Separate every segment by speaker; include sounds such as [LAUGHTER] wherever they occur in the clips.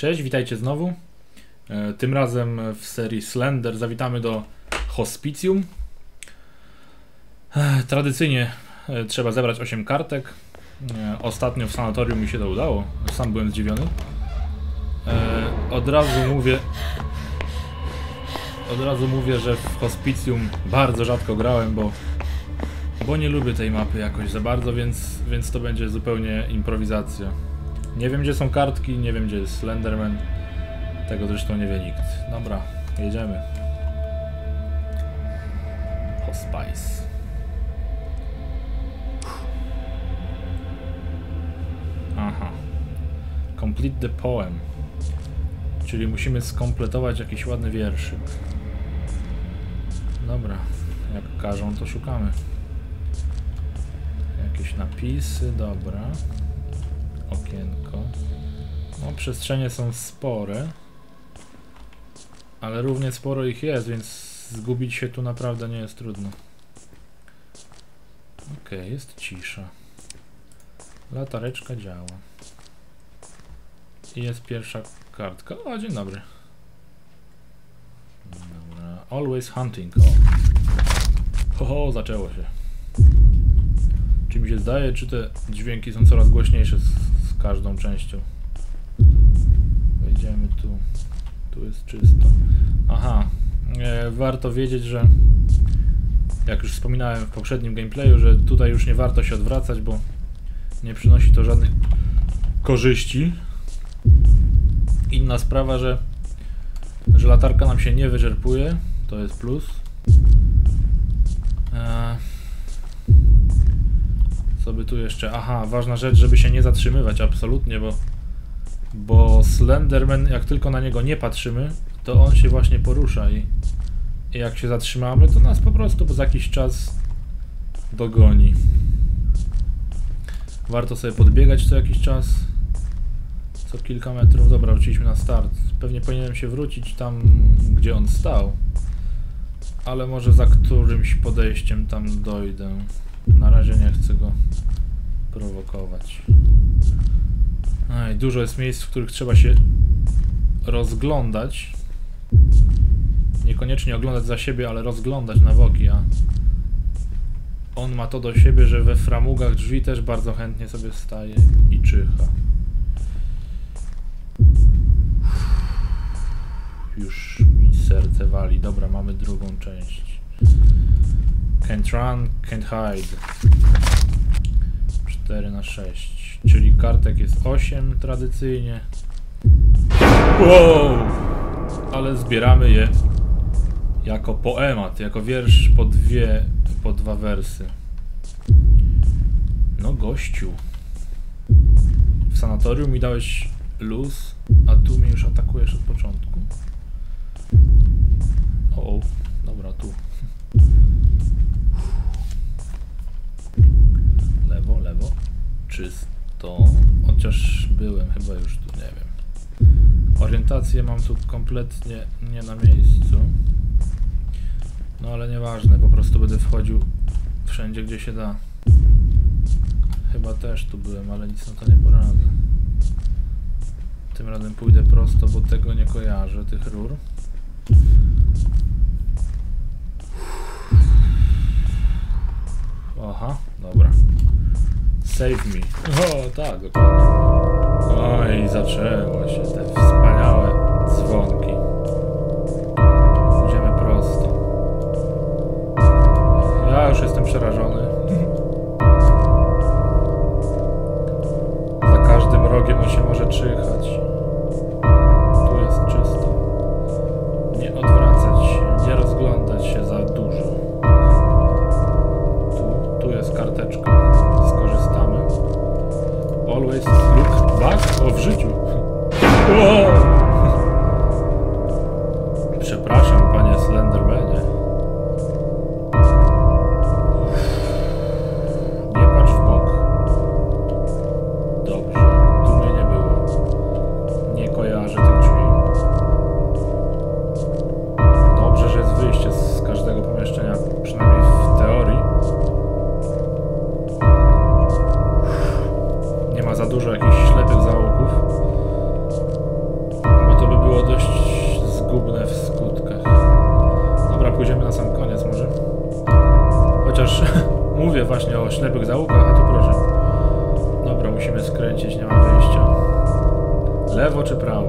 Speaker 1: Cześć, witajcie znowu. E, Tym razem w serii Slender zawitamy do hospicjum. E, Tradycyjnie e, trzeba zebrać 8 kartek. Ostatnio w sanatorium mi się to udało. Sam byłem zdziwiony. Od razu mówię. Od razu mówię, że w hospicjum bardzo rzadko grałem, bo bo nie lubię tej mapy jakoś za bardzo, więc, więc to będzie zupełnie improwizacja. Nie wiem gdzie są kartki, nie wiem gdzie jest Slenderman. Tego zresztą nie wie nikt. Dobra, jedziemy. Hospice. Aha. Complete the poem. Czyli musimy skompletować jakiś ładny wierszyk. Dobra, jak każą to szukamy. Jakieś napisy, dobra. Okienko. No, przestrzenie są spore. Ale równie sporo ich jest, więc zgubić się tu naprawdę nie jest trudno. Okej, jest cisza. Latareczka działa. I jest pierwsza kartka. O, dzień dobry. Dobra. Always hunting. O. Zaczęło się. Czy mi się zdaje, czy te dźwięki są coraz głośniejsze każdą częścią? Wejdziemy tu. Tu jest czysto. Aha. E, warto wiedzieć, że jak już wspominałem w poprzednim gameplayu, że tutaj już nie warto się odwracać, bo nie przynosi to żadnych korzyści. Inna sprawa, że, że latarka nam się nie wyczerpuje. To jest plus. E, co by tu jeszcze? Aha, ważna rzecz, żeby się nie zatrzymywać, absolutnie, bo bo Slenderman, jak tylko na niego nie patrzymy, to on się właśnie porusza i, i jak się zatrzymamy, to nas po prostu za jakiś czas dogoni. Warto sobie podbiegać co jakiś czas, co kilka metrów. Dobra, wróciliśmy na start. Pewnie powinienem się wrócić tam, gdzie on stał, ale może za którymś podejściem tam dojdę. Na razie nie chcę go prowokować. Aj, dużo jest miejsc, w których trzeba się rozglądać. Niekoniecznie oglądać za siebie, ale rozglądać na boki, a on ma to do siebie, że we framugach drzwi też bardzo chętnie sobie staje i czyha. Już mi serce wali. Dobra, mamy drugą część. Can't run, can't hide. 4 na 6, czyli kartek jest 8 tradycyjnie. Wow! Ale zbieramy je jako poemat, jako wiersz po dwie, po dwa wersy. No gościu. W sanatorium mi dałeś luz, a tu mnie już atakujesz od początku. O, o. dobra, tu. Lewo, lewo. Czysto. Chociaż byłem chyba już tu, nie wiem. Orientację mam tu kompletnie nie na miejscu. No ale nieważne, po prostu będę wchodził wszędzie, gdzie się da. Chyba też tu byłem, ale nic na to nie poradzę. Tym razem pójdę prosto, bo tego nie kojarzę, tych rur. Aha, dobra. Save me. O, tak, dokładnie. Oj, zaczęło się te wspaniałe dzwonki. Idziemy prosto. Ja już jestem przerażony. [LAUGHS] Mówię właśnie o ślepych załukach, a tu proszę. Dobra, musimy skręcić, nie ma wyjścia. Lewo czy? Prawo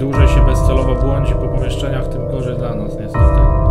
Speaker 1: dłużej się bezcelowo błądzi po pomieszczeniach, tym gorzej dla nas niestety.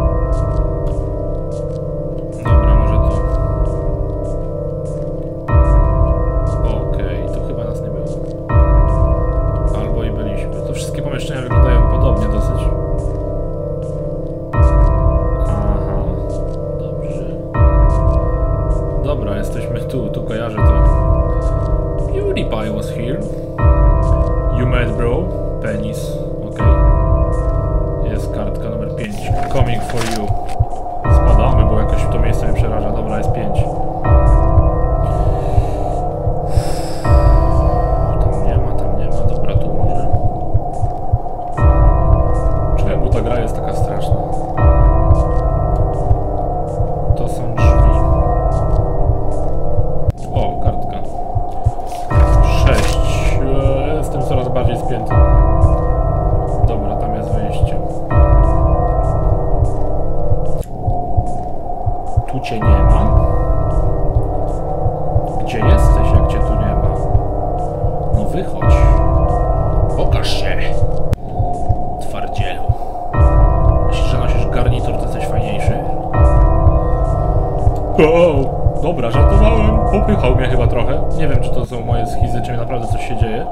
Speaker 1: O, dobra, żartowałem. Popychał mnie chyba trochę. Nie wiem, czy to są moje schizy, czy naprawdę coś się dzieje.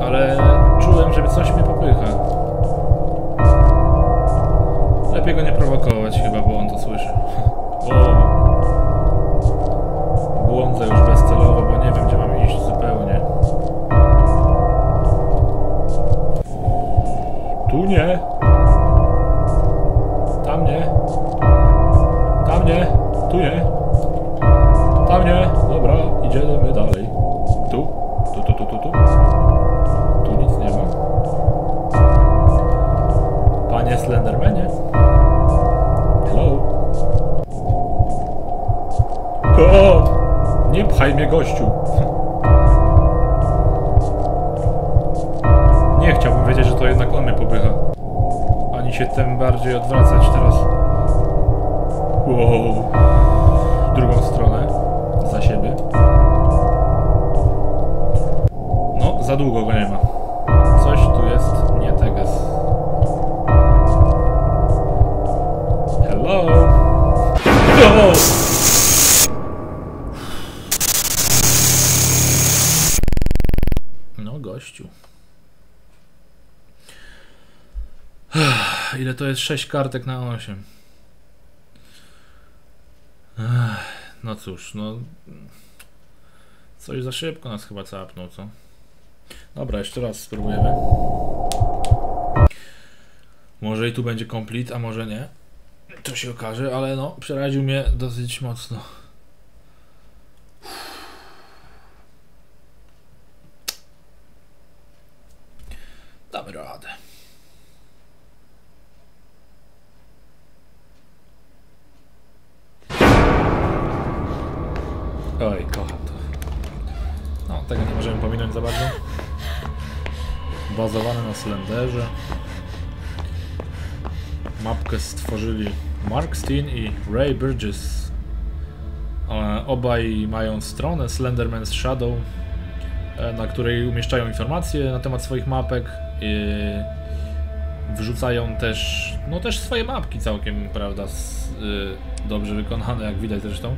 Speaker 1: Ale czułem, że coś mnie popycha. Lepiej go nie prowokować chyba, bo on to słyszy. [LAUGHS] O. Błądzę już bezcelowo, bo nie wiem, gdzie mam iść zupełnie. Tu nie. Tu nie. Tam nie. Dobra, idziemy dalej. Tu. Tu, tu, tu, tu, tu. Tu nic nie ma. Panie Slendermanie. Hello. O! Nie pchaj mnie, gościu. Nie chciałbym wiedzieć, że to jednak on mnie popycha. Ani się tym bardziej odwracać teraz. Wow. Drugą stronę. Za siebie. No, za długo go nie ma. Coś tu jest nie teges. Hello? Go! No, gościu. Ile to jest 6 kartek na 8? Ech, No cóż, no. Coś za szybko nas chyba capnął, co? Dobra, jeszcze raz spróbujemy. Może i tu będzie complete, a może nie. To się okaże, ale no, przeraził mnie dosyć mocno. Damy radę. Za bardzo. Bazowane na Slenderze. Mapkę stworzyli Mark Steen i Ray Burgess. E, Obaj mają stronę Slenderman's Shadow, e, na której umieszczają informacje na temat swoich mapek. Wrzucają też, no też swoje mapki całkiem, prawda, y, dobrze wykonane, jak widać zresztą.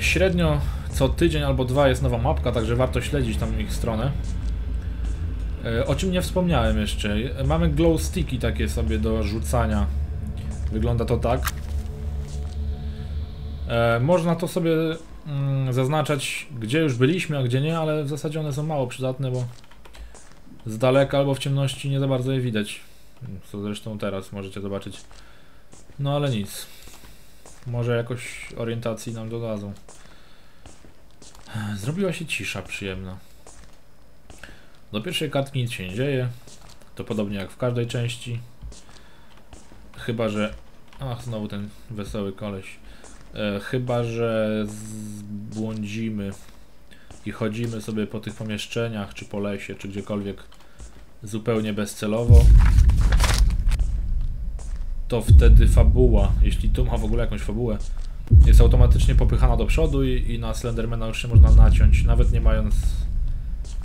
Speaker 1: Średnio co tydzień albo dwa jest nowa mapka, także warto śledzić tam ich stronę. E, o czym nie wspomniałem jeszcze. Mamy glow sticki takie sobie do rzucania. Wygląda to tak. E, można to sobie mm, zaznaczać, gdzie już byliśmy, a gdzie nie, ale w zasadzie one są mało przydatne, bo z daleka albo w ciemności nie za bardzo je widać. Co zresztą teraz możecie zobaczyć. No ale nic. Może jakoś orientacji nam dodadzą. Zrobiła się cisza przyjemna. Do pierwszej kartki nic się nie dzieje. To podobnie jak w każdej części. Chyba, że... Ach, znowu ten wesoły koleś. E, chyba, że zbłądzimy i chodzimy sobie po tych pomieszczeniach, czy po lesie, czy gdziekolwiek zupełnie bezcelowo, to wtedy fabuła, jeśli tu ma w ogóle jakąś fabułę, jest automatycznie popychana do przodu i, i na Slendermana już się można naciąć, nawet nie mając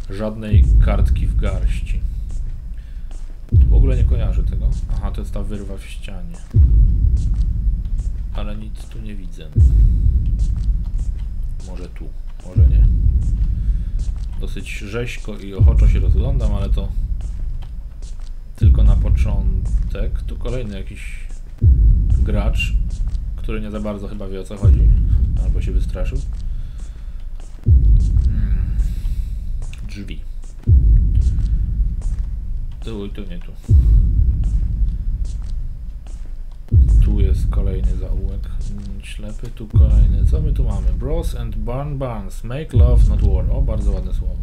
Speaker 1: żadnej kartki w garści. Tu w ogóle nie kojarzę tego. Aha, to jest ta wyrwa w ścianie. Ale nic tu nie widzę. Może tu, może nie. Dosyć rzeźko i ochoczo się rozglądam, ale to tylko na początek. Tu kolejny jakiś gracz, który nie za bardzo chyba wie o co chodzi, albo się wystraszył. Hmm. Drzwi. Tu, tu, nie tu. Tu jest kolejny zaułek ślepy, tu kolejny. Co my tu mamy? Bros and Barn Barns. Make love, not war. O, bardzo ładne słowo.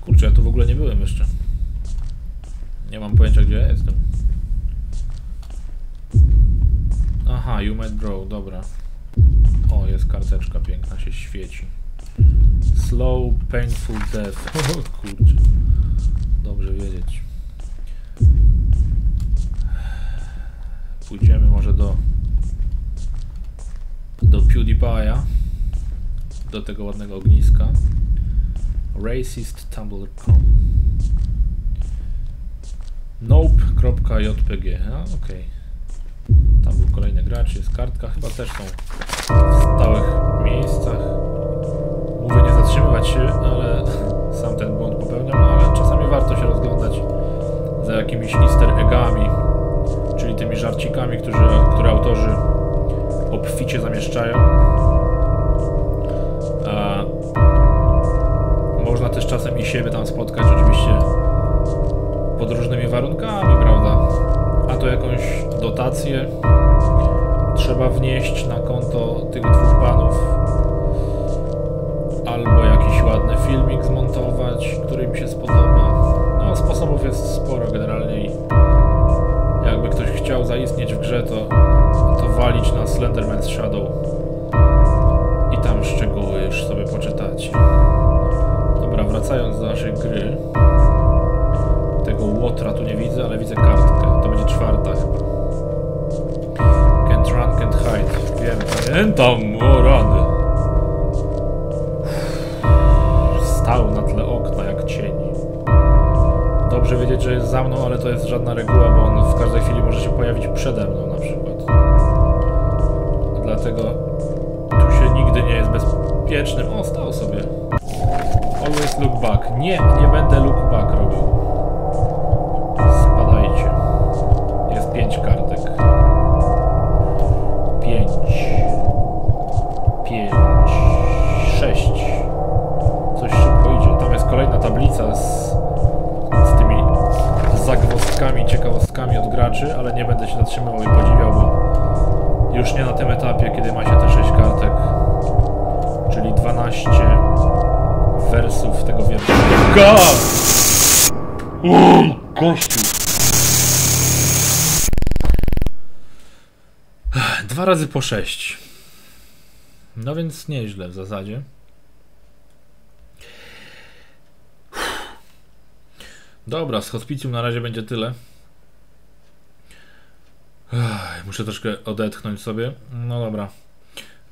Speaker 1: Kurczę, ja tu w ogóle nie byłem jeszcze. Nie mam pojęcia gdzie ja jestem. Aha, you might bro, dobra. O, jest karteczka piękna, się świeci. Slow, painful death. [LAUGHS] O kurczę. Dobrze wiedzieć. Pójdziemy może do do PewDiePie'a do tego ładnego ogniska racisttumblr.com nope.jpg okej okay. tam był kolejny gracz, jest kartka chyba też są w stałych miejscach mówię nie zatrzymywać się, ale [LAUGHS] sam ten błąd popełniam, ale czasami warto się rozglądać za jakimiś easter eggami czyli tymi żarcikami, którzy, które autorzy obficie zamieszczają. A można też czasem i siebie tam spotkać, oczywiście trzeba wnieść na konto tych dwóch panów, albo jakiś ładny filmik zmontować, który im się spodoba. No, sposobów jest sporo generalnie jakby ktoś chciał zaistnieć w grze, to, to walić na Slenderman's Shadow i tam szczegóły już sobie poczytacie. Dobra, wracając do naszej gry. Tego łotra tu nie widzę, ale widzę kartkę. To będzie czwarta chyba. Pamiętam, o rany. Stał na tle okna jak cień dobrze wiedzieć, że jest za mną, ale to jest żadna reguła, bo on w każdej chwili może się pojawić przede mną na przykład. Dlatego tu się nigdy nie jest bezpiecznym. O, stał sobie. Always look back. Nie, nie będę look back graczy, ale nie będę się zatrzymywał i podziwiał, bo już nie na tym etapie, kiedy ma się te 6 kartek, czyli 12 wersów tego wielkiego... God! Kościół! Dwa razy po 6. No więc nieźle w zasadzie. Dobra, z hospicjum na razie będzie tyle. Muszę troszkę odetchnąć sobie. No dobra.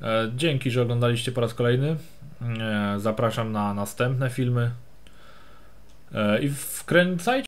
Speaker 1: E, dzięki, że oglądaliście po raz kolejny. E, zapraszam na następne filmy. E, I wkręcajcie